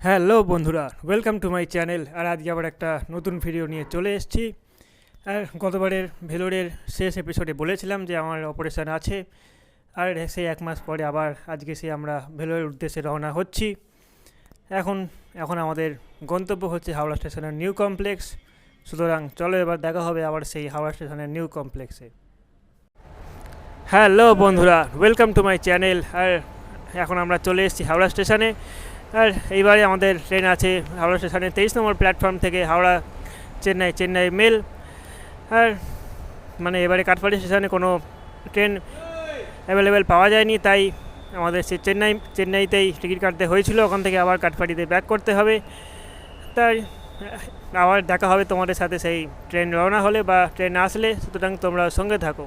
Hello বন্ধুরা welcome to my channel আর আজকে আবার একটা নতুন ভিডিও নিয়ে চলে এসেছি। আর গতবারের ভেলোরের শেষ এপিসোডে বলেছিলাম যে আমার অপারেশান আছে। আর সেই এক মাস পরে আবার আজকে সে আমরা ভেলোরের উদ্দেশ্যে রওনা হচ্ছি। এখন এখন আমাদের গন্তব্য হচ্ছে হাওড়া স্টেশনের নিউ কমপ্লেক্স সুতরাং চলো এবার দেখা হবে আবার সেই হাওড়া স্টেশনের নিউ কমপ্লেক্সে হ্যালো বন্ধুরা ওয়েলকাম টু মাই চ্যানেল আর এখন আমরা চলে এসেছি হাওড়া স্টেশনে। আর এইবারে আমাদের ট্রেন আছে হাওড়া স্টেশনে তেইশ নম্বর প্ল্যাটফর্ম থেকে হাওড়া চেন্নাই চেন্নাই মেল আর মানে এবারে কাঠপাড়ি স্টেশনে কোনো ট্রেন অ্যাভেলেবেল পাওয়া যায়নি, তাই আমাদের সে চেন্নাই, চেন্নাইতেই টিকিট কাটতে হয়েছিল। ওখান থেকে আবার কাঠপাড়িতে ব্যাক করতে হবে। তাই আবার দেখা হবে তোমাদের সাথে সেই ট্রেন রওনা হলে বা ট্রেন আসলে। সুতরাং তোমরা সঙ্গে থাকো।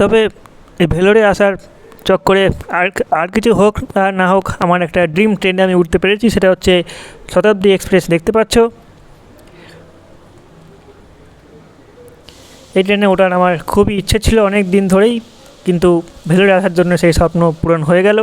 তবে এই ভেলোরে আসার চক্করে আর আর কিছু হোক আর না হোক, আমার একটা ড্রিম ট্রেনে আমি উঠতে পেরেছি, সেটা হচ্ছে শতাব্দী এক্সপ্রেস, দেখতে পাচ্ছ? এই ট্রেনে ওঠার আমার খুবই ইচ্ছে ছিল অনেক দিন ধরেই, কিন্তু ভেলোরে আসার জন্য সেই স্বপ্ন পূরণ হয়ে গেল।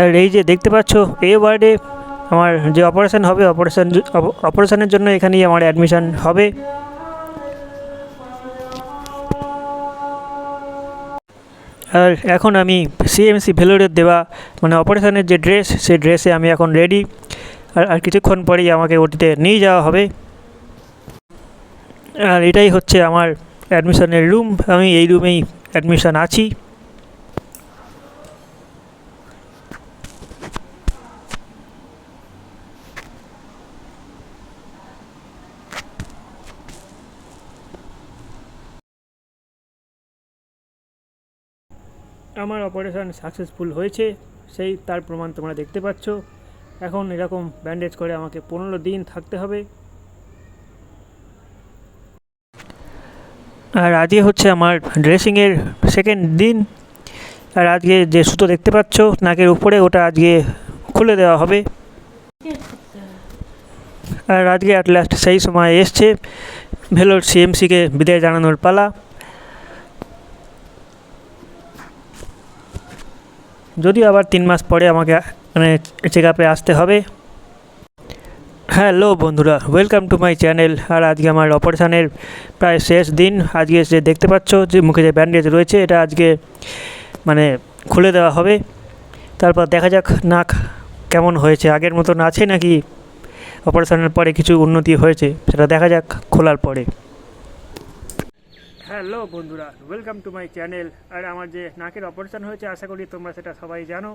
আর এই যে দেখতে পাচ্ছ, এ ওয়ার্ডে আমার যে অপারেশন হবে, অপারেশন অপারেশনের জন্য এখানেই আমার অ্যাডমিশন হবে। আর এখন আমি সিএমসি ভেলোরের দেওয়া মানে অপারেশনের যে ড্রেস সেই ড্রেসে আমি এখন রেডি আর আর কিছুক্ষণ পরেই আমাকে ওটিতে নিয়ে যাওয়া হবে। আর এটাই হচ্ছে আমার অ্যাডমিশনের রুম আমি এই রুমেই অ্যাডমিশন আছি। আমার অপারেশন সাকসেসফুল হয়েছে, সেই তার প্রমাণ তোমরা দেখতে পাচ্ছ। এখন এরকম ব্যান্ডেজ করে আমাকে পনেরো দিন থাকতে হবে। আর আজকে হচ্ছে আমার ড্রেসিংয়ের সেকেন্ড দিন। আর আজকে যে সুতো দেখতে পাচ্ছ, নাকের উপরে, ওটা আজকে খুলে দেওয়া হবে। আর আজকে অ্যাট লাস্ট সেই সময় এসছে, ভেলোর সিএমসিকে বিদায় জানানোর পালা। যদিও আবার তিন মাস পরে আমাকে মানে চেক আপে আসতে হবে। হ্যালো বন্ধুরা ওয়েলকাম টু মাই চ্যানেল আর আজকে আমার অপারেশানের প্রায় শেষ দিন। আজকে যে দেখতে পাচ্ছ যে মুখে যে ব্যান্ডেজ রয়েছে, এটা আজকে মানে খুলে দেওয়া হবে। তারপর দেখা যাক নাক কেমন হয়েছে। আগের মতন আছে নাকি? অপারেশনের পরে কিছু উন্নতি হয়েছে, সেটা দেখা যাক খোলার পরে। হ্যালো বন্ধুরা ওয়েলকাম টু মাই চ্যানেল আর আমার যে নাকের অপারেশন হয়েছে, আশা করি তোমরা সেটা সবাই জানো।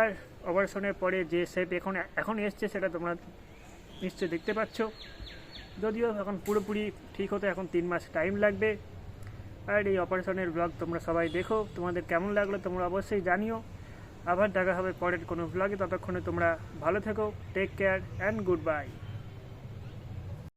আর অপারেশনের পরে যে শেপ এখন এখন এসছে, সেটা তোমরা নিশ্চয়ই দেখতে পাচ্ছ। যদিও এখন পুরোপুরি ঠিক হতে এখন তিন মাস টাইম লাগবে। আর এই অপারেশনের ব্লগ তোমরা সবাই দেখো। তোমাদের কেমন লাগল তোমরা অবশ্যই জানিও। আবার দেখা হবে পরের কোনো ব্লগে ততক্ষণে তোমরা ভালো থেকো। Take care and goodbye